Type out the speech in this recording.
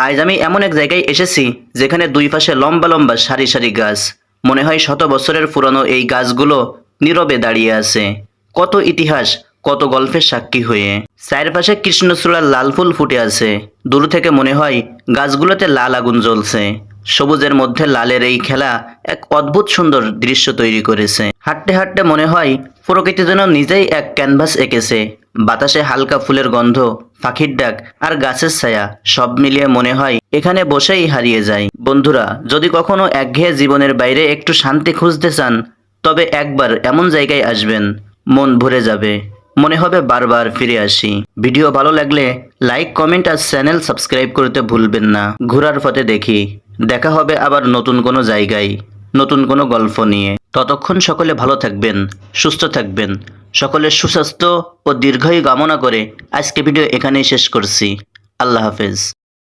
আজ আমি এমন এক জায়গায় এসেছি যেখানে দুই পাশে লম্বা লম্বা সারি সারি গাছ। মনে হয় শত বছরের পুরনো এই গাছগুলো নীরবে দাঁড়িয়ে আছে। কত ইতিহাস, কত গল্পের সাক্ষী হয়ে। চারপাশে কৃষ্ণচূড়ার লাল ফুল ফুটে আছে। দূর থেকে মনে হয় গাছগুলোতে লাল আগুন জ্বলছে। সবুজের মধ্যে লালের এই খেলা এক অদ্ভুত সুন্দর দৃশ্য তৈরি করেছে। হাঁটতে হাঁটতে মনে হয় প্রকৃতি যেন নিজেই এক ক্যানভাস এঁকেছে। বাতাসে হালকা ফুলের গন্ধ পাখির ডাক আর গাছের ছায়া, সব মিলিয়ে মনে হয় এখানে বসেই হারিয়ে যায়। বন্ধুরা, যদি কখনো একঘেয়ে জীবনের বাইরে একটু শান্তি খুঁজতে চান, তবে একবার এমন জায়গায় আসবেন, মন ভরে যাবে। মনে হবে বারবার ফিরে আসি। ভিডিও ভালো লাগলে লাইক, কমেন্ট আর চ্যানেল সাবস্ক্রাইব করতে ভুলবেন না। ঘোরার পথে দেখি। দেখা হবে আবার নতুন কোনো জায়গায়, নতুন কোনো গল্প নিয়ে। ততক্ষণ সকলে ভালো থাকবেন, সুস্থ থাকবেন। সকলের সুস্বাস্থ্য ও দীর্ঘায়ু কামনা করে আজকে ভিডিও এখানেই শেষ করছি। আল্লাহ হাফেজ।